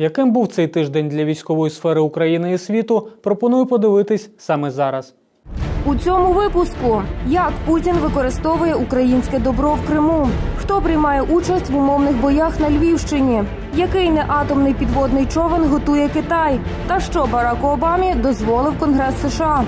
Яким був цей тиждень для військової сфери України і світу, пропоную подивитись саме зараз. У цьому випуску як Путін використовує українське добро в Криму, хто приймає участь в умовних боях на Львівщині, який неатомний підводний човен готує Китай, та що Барак Обамі дозволив Конгрес США.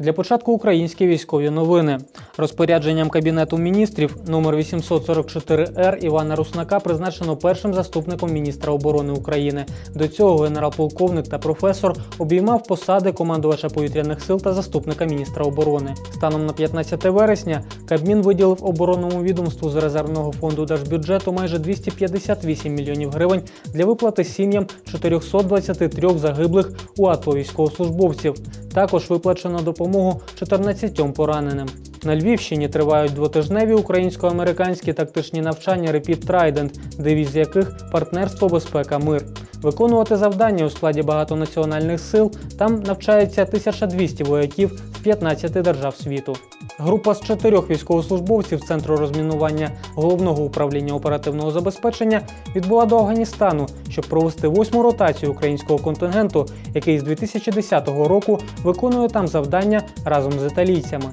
Для початку українські військові новини. Розпорядженням Кабінету міністрів номер 844 р Івана Руснака призначено першим заступником міністра оборони України. До цього генерал-полковник та професор обіймав посади командувача повітряних сил та заступника міністра оборони. Станом на 15 вересня Кабмін виділив оборонному відомству з резервного фонду держбюджету майже 258 мільйонів гривень для виплати сім'ям 423 загиблих у АТО військовослужбовців. Також виплачено допомогу 14 пораненим. На Львівщині тривають двотижневі українсько-американські тактичні навчання Repeat Trident, девіз яких партнерство, безпека, мир. Виконувати завдання у складі багатонаціональних сил там навчається 1200 вояків з 15 держав світу. Група з чотирьох військовослужбовців Центру розмінування головного управління оперативного забезпечення відбула до Афганістану, щоб провести восьму ротацію українського контингенту, який з 2010 року виконує там завдання разом з італійцями.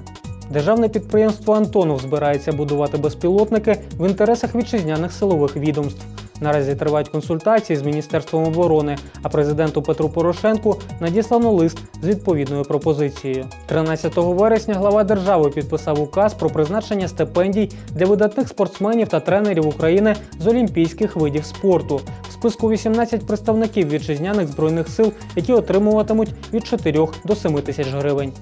Державне підприємство Антонов збирається будувати безпілотники в інтересах вітчизняних силових відомств. Наразі тривають консультації з Міністерством оборони, а президенту Петру Порошенку надіслано лист з відповідною пропозицією. 13 вересня глава держави підписав указ про призначення стипендій для видатних спортсменів та тренерів України з олімпійських видів спорту. В списку 18 представників вітчизняних збройних сил, які отримуватимуть від 4 до 7 тисяч гривень.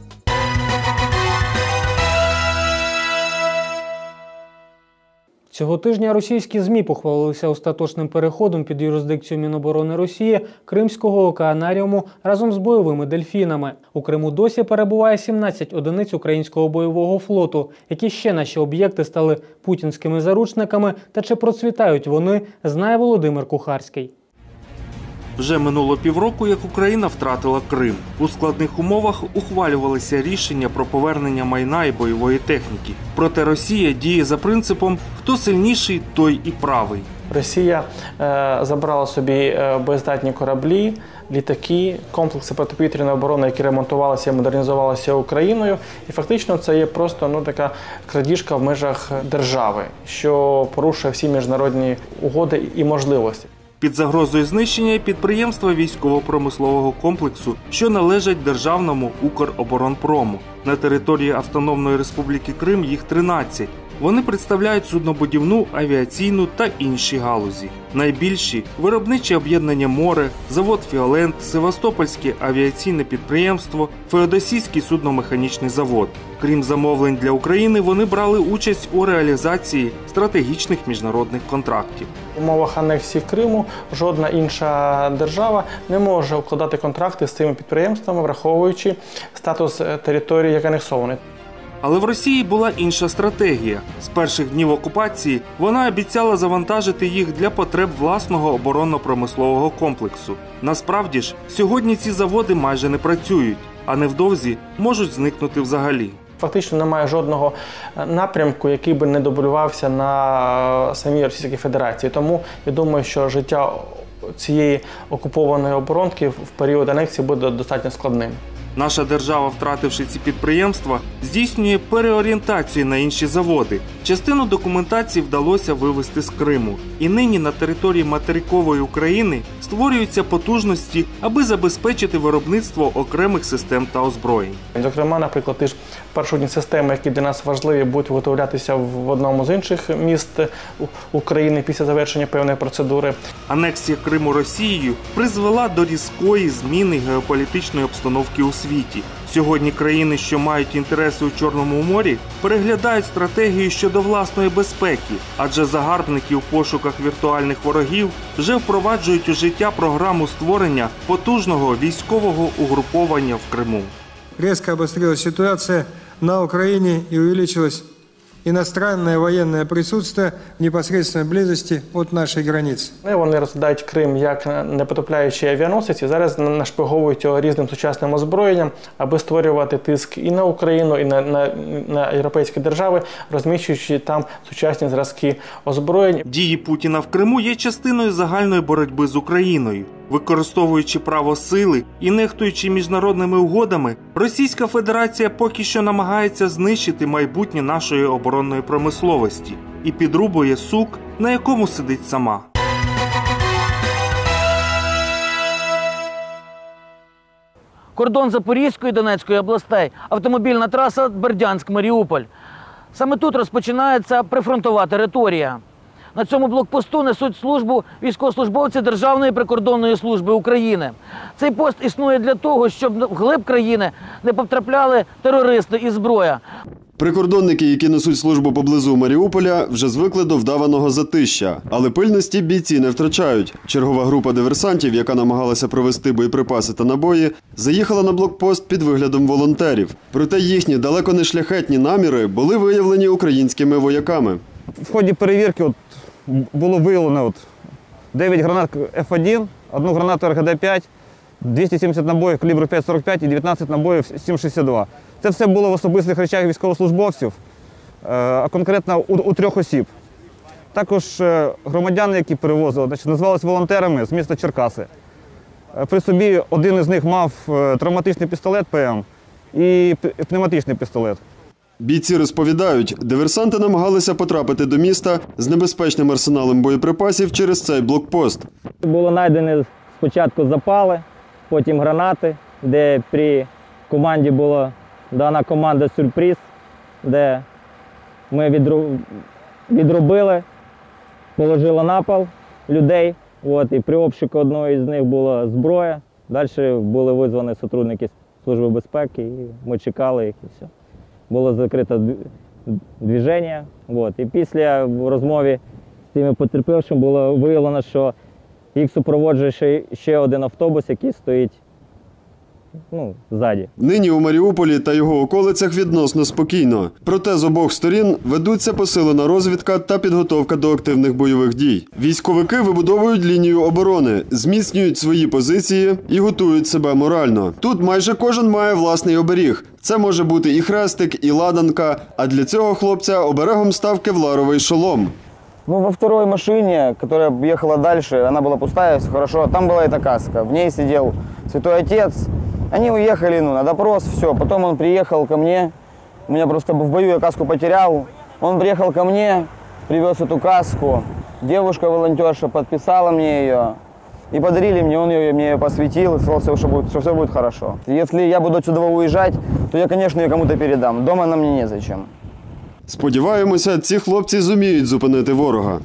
Цього тижня російські ЗМІ похвалилися остаточним переходом під юрисдикцію Міноборони Росії Кримського океанаріуму разом з бойовими дельфінами. У Криму досі перебуває 17 одиниць українського бойового флоту. Які ще наші об'єкти стали путінськими заручниками та чи процвітають вони, знає Володимир Кухарський. Вже минуло півроку, як Україна втратила Крим. У складних умовах ухвалювалися рішення про повернення майна і бойової техніки. Проте Росія діє за принципом хто сильніший, той і правий. Росія е, забрала собі е, боєздатні кораблі, літаки, комплекси протиповітряної оборони, які ремонтувалися і модернізувалися Україною. І фактично це є просто ну така крадіжка в межах держави, що порушує всі міжнародні угоди і можливості. Під загрозою знищення підприємства військово-промислового комплексу, що належать державному Укроборонпрому. На території Автономної Республіки Крим їх 13. Вони представляють суднобудівну, авіаційну та інші галузі. Найбільші виробниче об'єднання море, завод Фіолент, Севастопольське авіаційне підприємство, Феодосійський судномеханічний завод. Крім замовлень для України, вони брали участь у реалізації стратегічних міжнародних контрактів. В умовах анексії Криму жодна інша держава не може укладати контракти з цими підприємствами, враховуючи статус е, території як анексованої. Але в Росії була інша стратегія. З перших днів окупації вона обіцяла завантажити їх для потреб власного оборонно-промислового комплексу. Насправді ж, сьогодні ці заводи майже не працюють, а невдовзі можуть зникнути взагалі. Фактично немає жодного е, напрямку, який би не дублювався на е, самій Російській Федерації. Тому я думаю, що життя цієї окупованої оборонки в період анексії буде достатньо складним. Наша держава, втративши ці підприємства, здійснює переорієнтацію на інші заводи. Частину документації вдалося вивезти з Криму, і нині на території материкової України створюються потужності, аби забезпечити виробництво окремих систем та озброєнь. Зокрема, наприклад, ти ж першодні системи, які для нас важливі, будуть виготовлятися в одному з інших міст України після завершення певної процедури. Анексія Криму Росією призвела до різкої зміни геополітичної обстановки у світі. Сьогодні країни, що мають інтереси у Чорному морі, переглядають стратегію щодо власної безпеки, адже загарбники у пошуках віртуальних ворогів вже впроваджують у життя програму створення потужного військового угруповання в Криму. Резко обострилась ситуация на Украине и увеличилась иностранное военное присутствие в непосредственной близости от нашей границы. Ну, Вони розглядають Крим як непотопляючий авіаносець і зараз нашпиговують його різним сучасним озброєнням, аби створювати тиск і на Україну, і на, на, на європейські держави, розміщуючи там сучасні зразки озброєнь. Дії Путіна в Криму є частиною загальної боротьби з Україною. Використовуючи право сили і нехтуючи міжнародними угодами, Російська Федерація поки що намагається знищити майбутнє нашої оборонної промисловості і підрубує сук, на якому сидить сама. кордон Запорізької і Донецької областей, автомобільна траса Бердянськ-Маріуполь. Саме тут розпочинається прифронтова територія. На цьому блокпосту несуть службу військовослужбовці Державної прикордонної служби України. Цей пост існує для того, щоб в глиб країни не потрапляли терористи і зброя. Прикордонники, які несуть службу поблизу Маріуполя, вже звикли до вдаваного затища, але пильності бійці не втрачають. Чергова група диверсантів, яка намагалася провести боєприпаси та набої, заїхала на блокпост під виглядом волонтерів. Проте їхні далеко не шляхетні наміри були виявлені українськими вояками. В ході перевірки от, було виявлено от, 9 гранат F1, одну гранату РГД-5, 270 набоїв калібру 5,45 і 19 набоїв 7,62. Це все було в особистих речах військовослужбовців, е, а конкретно у, у трьох осіб. Також е, громадяни, які перевозили, значить, називалися волонтерами з міста Черкаси. Е, При собі один із них мав травматичний пістолет ПМ і пневматичний пістолет. Бійці розповідають, диверсанти намагалися потрапити до міста з небезпечним арсеналом боєприпасів через цей блокпост. Було знайдені спочатку запали, потім гранати, де при команді була дана команда сюрприз, де ми відробили, положили на пол людей. От, і при обшуку одного з них була зброя. Далі були визвані сотрудники Служби безпеки, і ми чекали їх і все. Було закрите движення. От. І після в розмові з тими потерпівшими було виявлено, що їх супроводжує ще, ще один автобус, який стоїть ну, ззаді. Нині у Маріуполі та його околицях відносно спокійно. Проте з обох сторін ведуться посилена розвідка та підготовка до активних бойових дій. Військовики вибудовують лінію оборони, зміцнюють свої позиції і готують себе морально. Тут майже кожен має власний оберіг. Це може бути і хрестик, і ладанка. А для цього хлопця оберегом став кевларовий шолом. Ну, во второй машине, которая ехала дальше, она была пустая, все хорошо. Там была эта каска. В ней сидел святой отец. Они уехали ну, на допрос, все. Потом он приехал ко мне. У меня просто в бою я каску потерял. Он приехал ко мне, привез эту каску. Девушка-волонтерша подписала мне ее. И подарили мне, он ее мне посвятил и сказал, что все, будет, что все будет хорошо. Если я буду отсюда уезжать, то я, конечно, ее кому-то передам. Дома нам мне незачем. Сподіваємося, ці хлопці зуміють зупинити ворога.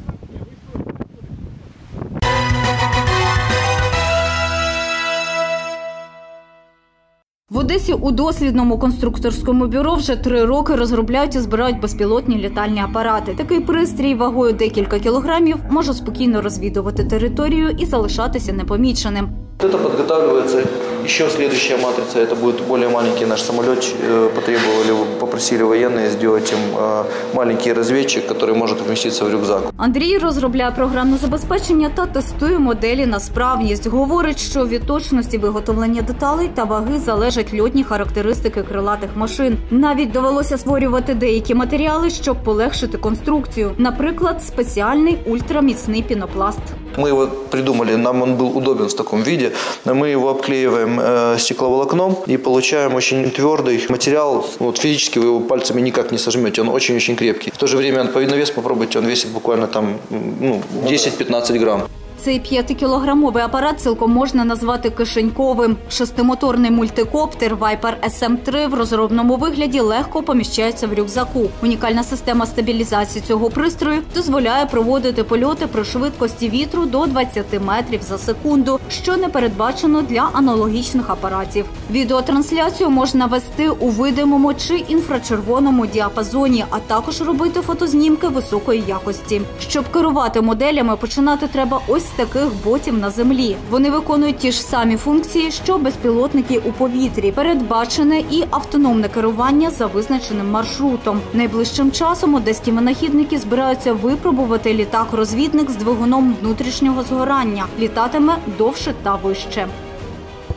В Одесі у дослідному конструкторському бюро вже три роки розробляють і збирають безпілотні літальні апарати. Такий пристрій вагою декілька кілограмів може спокійно розвідувати територію і залишатися непоміченим. Это подготавливается еще следующая матрица. Это будет более маленький наш самолет. Э, Потребовали, попросили военные сделать им э, маленький разведчик, который может вместиться в рюкзак. Андрій розробляє програмне забезпечення та тестує моделі на справність. Говорить, що від точності виготовлення деталей та ваги залежать льотні характеристики крилатих машин. Навіть довелося створювати деякі матеріали, щоб полегшити конструкцію. Наприклад, спеціальний ультраміцний пінопласт. Мы его придумали, нам он был удобен в таком виде. Мы его обклеиваем э, стекловолокном и получаем очень твердый материал. Вот физически вы его пальцами никак не сожмете, он очень-очень крепкий. В то же время он, на вес попробуйте, он весит буквально там ну, 10-15 грамм. Цей п'ятикілограмовий апарат цілком можна назвати кишеньковим. Шестимоторний мультикоптер Viper SM-3 в розробному вигляді легко поміщається в рюкзаку. Унікальна система стабілізації цього пристрою дозволяє проводити польоти при швидкості вітру до 20 метрів за секунду, що не передбачено для аналогічних апаратів. Відеотрансляцію можна вести у видимому чи інфрачервоному діапазоні, а також робити фотознімки високої якості. Щоб керувати моделями, починати треба ось таких ботів на землі. Вони виконують ті ж самі функції, що безпілотники у повітрі. Передбачене і автономне керування за визначеним маршрутом. Найближчим часом одеські винахідники збираються випробувати літак-розвідник з двигуном внутрішнього згорання. Літатиме довше та вище.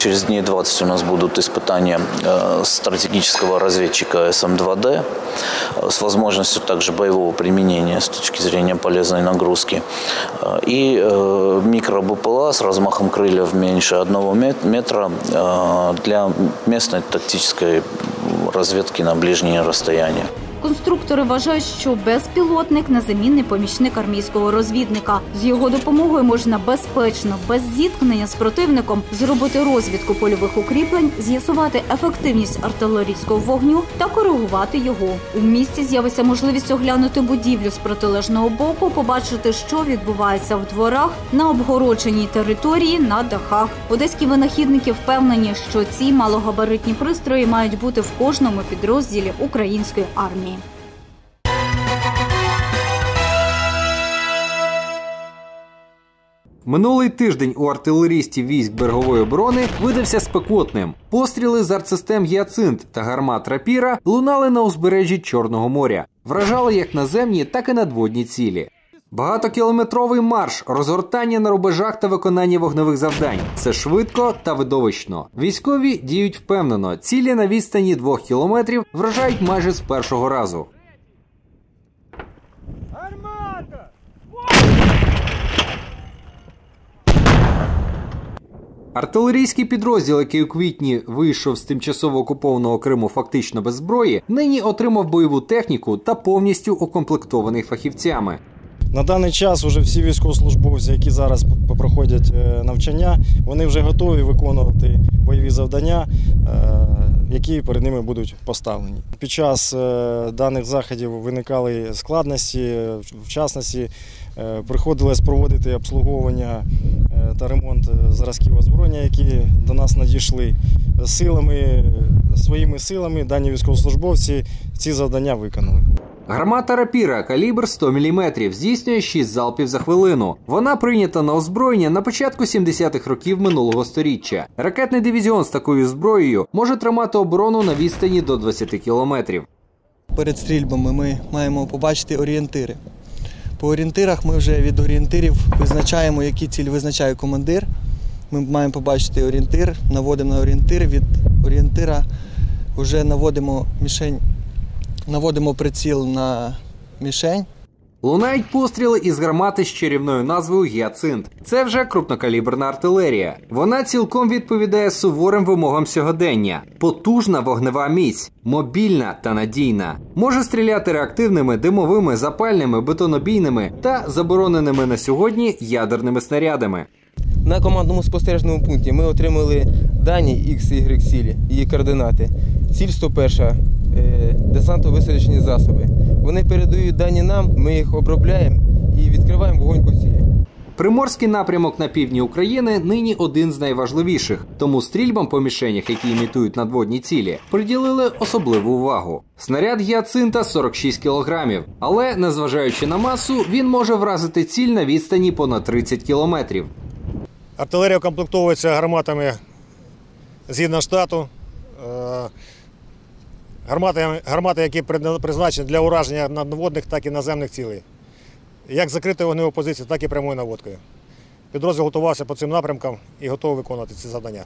Через дней 20 у нас будут испытания э, стратегического разведчика СМ-2Д э, с возможностью также боевого применения с точки зрения полезной нагрузки. Э, И микро-БПЛА с размахом крыльев меньше одного мет- метра для местной тактической разведки на ближние расстояния. Конструктори вважають, що безпілотник незамінний помічник армійського розвідника. З його допомогою можна безпечно, без зіткнення з противником, зробити розвідку польових укріплень, з'ясувати ефективність артилерійського вогню та коригувати його. У місті з'явиться можливість оглянути будівлю з протилежного боку, побачити, що відбувається в дворах на обгородженій території на дахах. Одеські винахідники впевнені, що ці малогабаритні пристрої мають бути в кожному підрозділі української армії. Минулий тиждень у артилерістів військ берегової оборони видався спекотним. Постріли з артсистем Гіацинт та гармат Рапіра лунали на узбережжі Чорного моря, вражали як наземні, так і надводні цілі. Багатокілометровий марш, розгортання на рубежах та виконання вогневих завдань. Це швидко та видовищно. Військові діють впевнено. Цілі на відстані двох кілометрів вражають майже з першого разу. Артилерійський підрозділ, який у квітні вийшов з тимчасово окупованого Криму фактично без зброї, нині отримав бойову техніку та повністю укомплектований фахівцями. На даний час вже всі військовослужбовці, які зараз проходять е, навчання, вони вже готові виконувати бойові завдання, е, які перед ними будуть поставлені. Під час е, даних заходів виникали складності, в частності приходилось проводити обслуговування е, та ремонт е, зразків озброєння, які до нас надійшли. Силами, своїми силами дані військовослужбовці ці завдання виконали. Гармата рапіра калібр 100 мм здійснює 6 залпів за хвилину. Вона прийнята на озброєння на початку 70-х років минулого століття. Ракетний дивізіон з такою зброєю може тримати оборону на відстані до 20 кілометрів. Перед стрільбами ми маємо побачити орієнтири. По орієнтирах ми вже від орієнтирів визначаємо, які ціль визначає командир. Ми маємо побачити орієнтир, наводимо на орієнтир, від орієнтира вже наводимо мішень, наводимо приціл на мішень. Лунають постріли із гармати з чарівною назвою Гіацинт. Це вже крупнокаліберна артилерія. Вона цілком відповідає суворим вимогам сьогодення. Потужна вогнева міць, мобільна та надійна. Може стріляти реактивними, димовими, запальними, бетонобійними та забороненими на сьогодні ядерними снарядами. На командному спостережному пункті ми отримали дані X, Y цілі, її координати. Ціль 101 е, десантно-висадочні засоби. Вони передають дані нам, ми їх обробляємо і відкриваємо вогонь по цілі. Приморський напрямок на півдні України нині один з найважливіших, тому стрільбам по мішенях, які імітують надводні цілі, приділили особливу увагу. Снаряд гіацинта 46 кілограмів, але незважаючи на масу, він може вразити ціль на відстані понад 30 кілометрів. Артилерія укомплектовується гарматами згідно штату. Гармати, гармати, які призначені для ураження надводних, так і наземних цілей. Як закритою вогневою позицією, так і прямою наводкою. Підрозділ готувався по цим напрямкам і готовий виконувати ці завдання.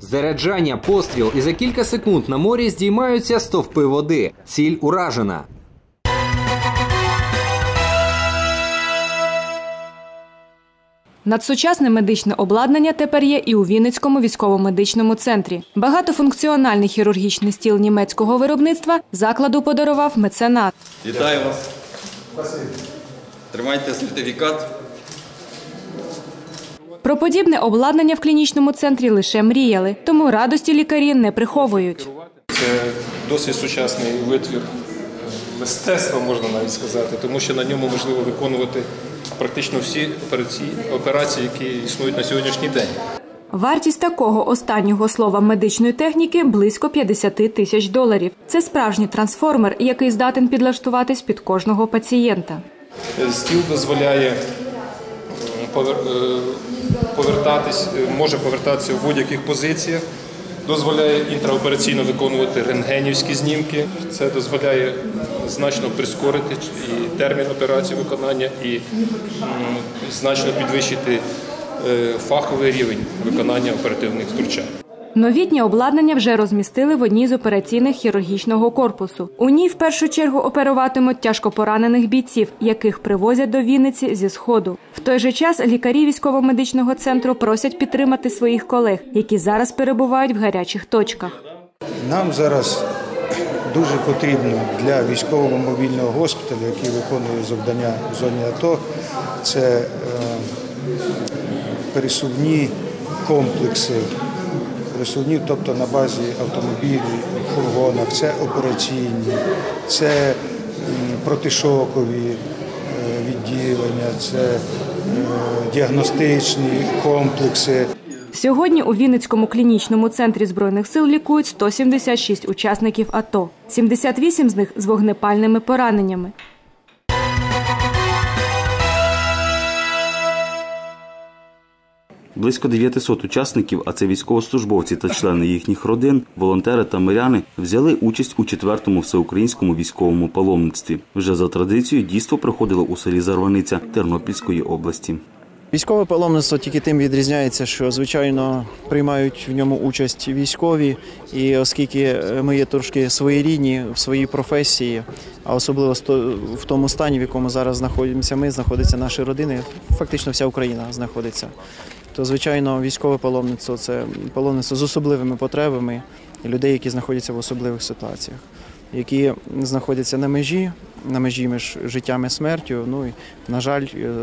Заряджання, постріл, і за кілька секунд на морі здіймаються стовпи води. Ціль уражена. Надсучасне медичне обладнання тепер є і у Вінницькому військово-медичному центрі. Багатофункціональний хірургічний стіл німецького виробництва закладу подарував меценат. Вітаю вас. Тримайте сертифікат. Про подібне обладнання в клінічному центрі лише мріяли, тому радості лікарі не приховують. Це досить сучасний витвір мистецтва, можна навіть сказати, тому що на ньому можливо виконувати практично всі операції, які існують на сьогоднішній день. Вартість такого останнього слова медичної техніки близько 50 тисяч доларів. Це справжній трансформер, який здатен підлаштуватись під кожного пацієнта. Стіл дозволяє повер- е, повертатись, е, може повертатися в будь-яких позиціях. Дозволяє інтраопераційно виконувати рентгенівські знімки. Це дозволяє значно прискорити і термін операції виконання, і значно підвищити е, фаховий рівень виконання оперативних втручань. Новітнє обладнання вже розмістили в одній з операційних хірургічного корпусу. У ній в першу чергу оперуватимуть тяжко поранених бійців, яких привозять до Вінниці зі сходу. В той же час лікарі військово-медичного центру просять підтримати своїх колег, які зараз перебувають в гарячих точках. Нам зараз дуже потрібно для військового мобільного госпіталю, який виконує завдання в зоні АТО, це е, пересувні комплекси, пересувні, тобто на базі автомобілів, фургонах, це операційні, це протишокові е, відділення, це е, діагностичні комплекси. Сьогодні у Вінницькому клінічному центрі збройних сил лікують 176 учасників АТО. 78 з них з вогнепальними пораненнями. Близько 900 учасників, а це військовослужбовці та члени їхніх родин, волонтери та миряни, взяли участь у четвертому всеукраїнському військовому паломництві. Вже за традицією дійство проходило у селі Зарваниця Тернопільської області. Військове паломництво тільки тим відрізняється, що звичайно приймають в ньому участь військові, і оскільки ми є трошки своєрідні в своїй професії, а особливо в тому стані, в якому зараз знаходимося ми, знаходяться наші родини, фактично вся Україна знаходиться. То, звичайно, військове паломництво це паломництво з особливими потребами людей, які знаходяться в особливих ситуаціях, які знаходяться на межі, на межі між життям і смертю. Ну і, на жаль, е,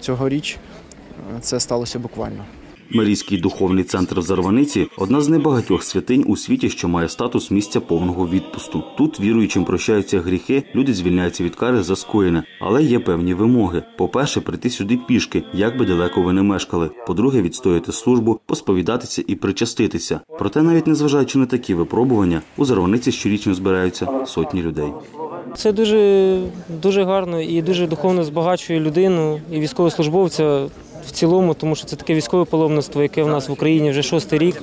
цьогоріч е, це сталося буквально. Марійський духовний центр в Зарваниці одна з небагатьох святинь у світі, що має статус місця повного відпусту. Тут віруючим прощаються гріхи, люди звільняються від кари за скоєне, але є певні вимоги. По-перше, прийти сюди пішки, як би далеко ви не мешкали. По-друге, відстояти службу, посповідатися і причаститися. Проте, навіть незважаючи на такі випробування, у Зарваниці щорічно збираються сотні людей. Це дуже, дуже гарно і дуже духовно збагачує людину і військовослужбовця в цілому, тому що це таке військове паломництво, яке в нас в Україні вже шостий рік.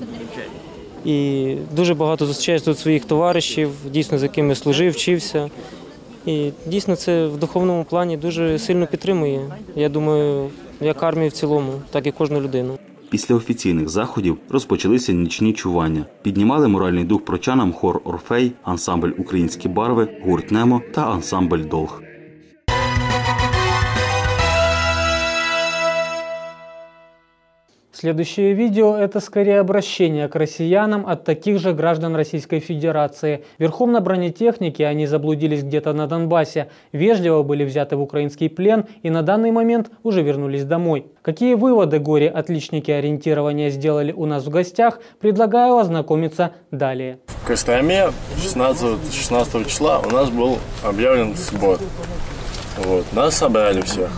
І дуже багато зустрічаєш тут своїх товаришів, дійсно з якими служив, вчився. І дійсно це в духовному плані дуже сильно підтримує. Я думаю, як армію в цілому, так і кожну людину. Після офіційних заходів розпочалися нічні чування. Піднімали моральний дух прочанам хор Орфей, ансамбль Українські барви, гурт Немо та ансамбль Долг. Следующее видео – это скорее обращение к россиянам от таких же граждан Российской Федерации. Верхом на бронетехнике они заблудились где-то на Донбассе, вежливо были взяты в украинский плен и на данный момент уже вернулись домой. Какие выводы горе-отличники ориентирования сделали у нас в гостях, предлагаю ознакомиться далее. В Костроме 16, 16 числа у нас был объявлен сбор. Вот. Нас собрали всех.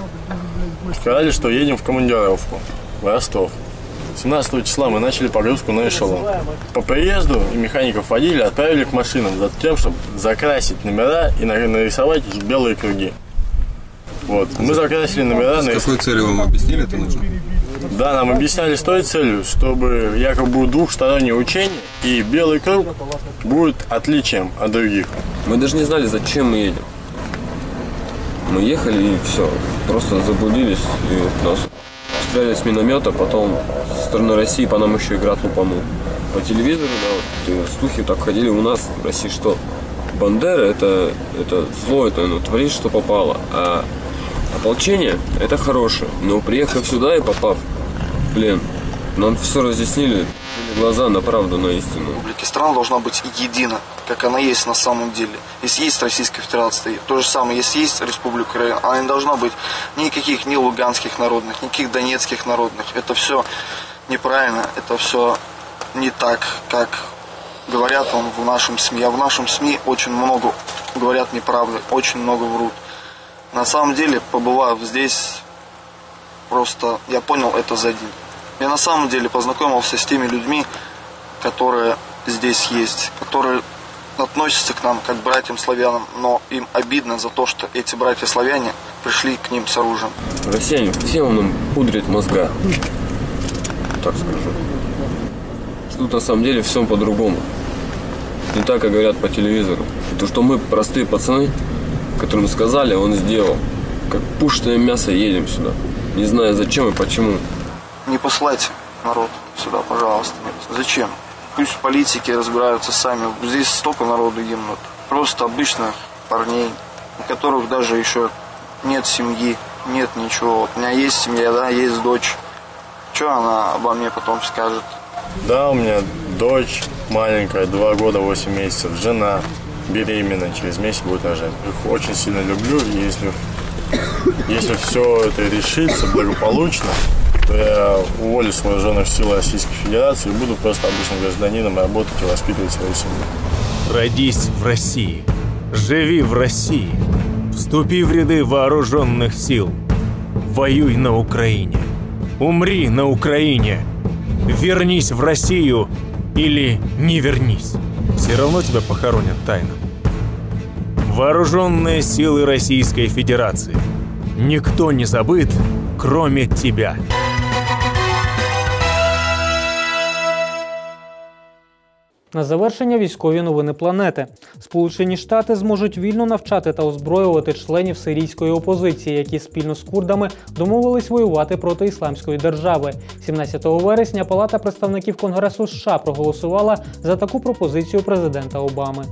Сказали, что едем в командировку в Ростов. 17 числа мы начали погрузку на эшелон. По приезду механиков водили, отправили к машинам за тем, чтобы закрасить номера и на- нарисовать белые круги. Вот. Мы закрасили номера. С какой целью вам объяснили это нужно? Да, нам объясняли с той целью, чтобы якобы будет двухстороннее учение, и белый круг будет отличием от других. Мы даже не знали, зачем мы едем. Мы ехали и все. Просто заблудились, и вот нас стреляли с миномета, потом со стороны России по нам еще и град лупанул. По телевизору, да, вот, слухи так ходили у нас в России, что Бандера это, это зло, это ну, творит, что попало. А ополчение это хорошее. Но приехав сюда и попав плен, нам все разъяснили, глаза на правду, на истину. республики страна должна быть едина, как она есть на самом деле. Если есть Российская Федерация, то же самое, если есть Республика Украина, она не должна быть никаких ни луганских народных, никаких донецких народных. Это все неправильно, это все не так, как говорят он в нашем СМИ. А в нашем СМИ очень много говорят неправды, очень много врут. На самом деле, побывав здесь, просто я понял это за день. Я на самом деле познакомился с теми людьми, которые здесь есть, которые относятся к нам как к братьям славянам, но им обидно за то, что эти братья славяне пришли к ним с оружием. Россияне всем нам пудрят мозга. Так скажу. Тут на самом деле все по-другому. Не так, как говорят по телевизору. То, что мы простые пацаны, которым сказали, он сделал. Как пушное мясо едем сюда. Не знаю зачем и почему. Не посылайте народ сюда, пожалуйста. Зачем? Пусть политики разбираются сами. Здесь столько народу гибнут. Просто обычных парней, у которых даже еще нет семьи, нет ничего. Вот у меня есть семья, да, есть дочь. Что она обо мне потом скажет? Да, у меня дочь маленькая, два года, восемь месяцев, жена беременна, через месяц будет рожать. Их очень сильно люблю, если, если все это решится благополучно, то я уволю с вооруженных сил Российской Федерации и буду просто обычным гражданином и работать и воспитывать свою семью. Родись в России. Живи в России. Вступи в ряды вооруженных сил. Воюй на Украине. Умри на Украине. Вернись в Россию или не вернись. Все равно тебя похоронят тайно. Вооруженные силы Российской Федерации. Никто не забыт, кроме тебя. На завершення військові новини планети. Сполучені Штати зможуть вільно навчати та озброювати членів сирійської опозиції, які спільно з курдами домовились воювати проти ісламської держави. 17 вересня Палата представників Конгресу США проголосувала за таку пропозицію президента Обами.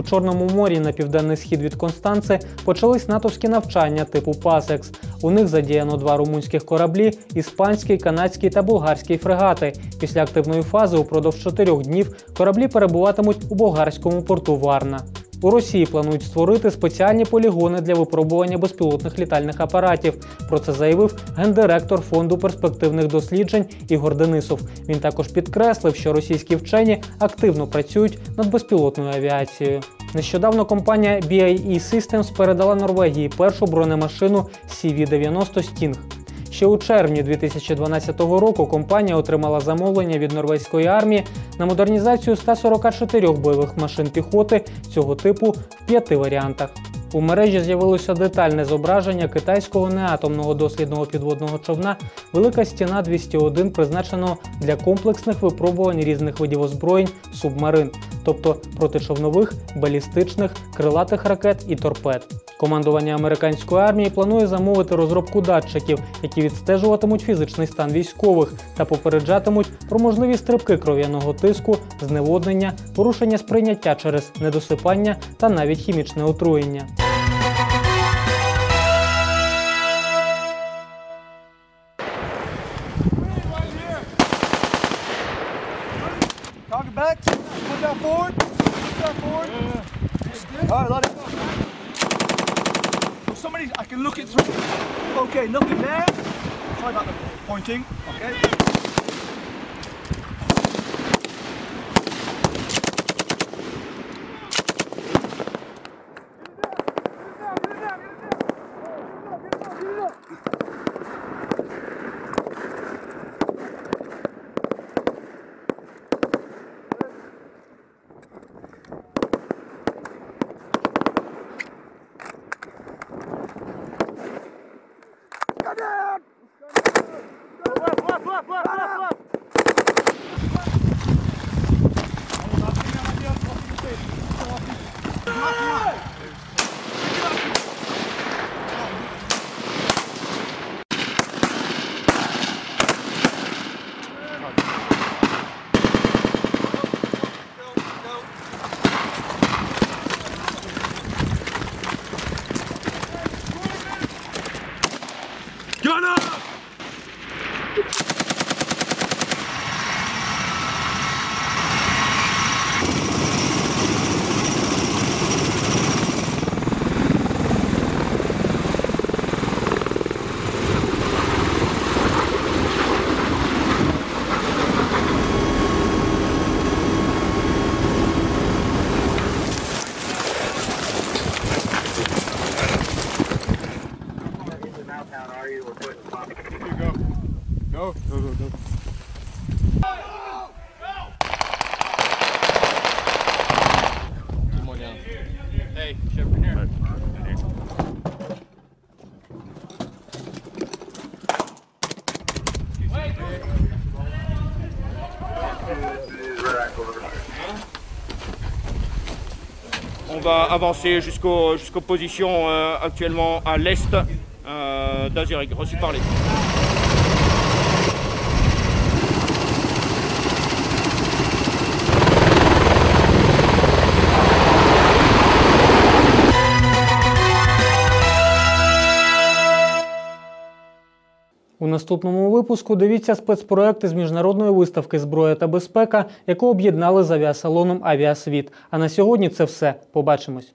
У Чорному морі на південний схід від Констанци почались натовські навчання типу Пасекс. У них задіяно два румунських кораблі іспанський, канадський та болгарський фрегати. Після активної фази упродовж чотирьох днів кораблі перебуватимуть у болгарському порту Варна. У Росії планують створити спеціальні полігони для випробування безпілотних літальних апаратів. Про це заявив гендиректор фонду перспективних досліджень Ігор Денисов. Він також підкреслив, що російські вчені активно працюють над безпілотною авіацією. Нещодавно компанія BAE Systems передала Норвегії першу бронемашину CV-90 Sting. Ще у червні 2012 року компанія отримала замовлення від норвезької армії на модернізацію 144 бойових машин піхоти цього типу в п'яти варіантах. У мережі з'явилося детальне зображення китайського неатомного дослідного підводного човна Велика стіна 201, призначеного для комплексних випробувань різних видів озброєнь субмарин, тобто протичовнових, балістичних, крилатих ракет і торпед. Командування американської армії планує замовити розробку датчиків, які відстежуватимуть фізичний стан військових та попереджатимуть про можливі стрибки кров'яного тиску, зневоднення, порушення сприйняття через недосипання та навіть хімічне отруєння. Okay, nothing there. Try that pointing. Okay. Va avancer jusqu'aux positions euh, actuellement à l'est euh, d'Azurich, reçu par. У наступному випуску дивіться спецпроекти з міжнародної виставки Зброя та безпека, яку об'єднали з авіасалоном Авіасвіт. А на сьогодні це все. Побачимось.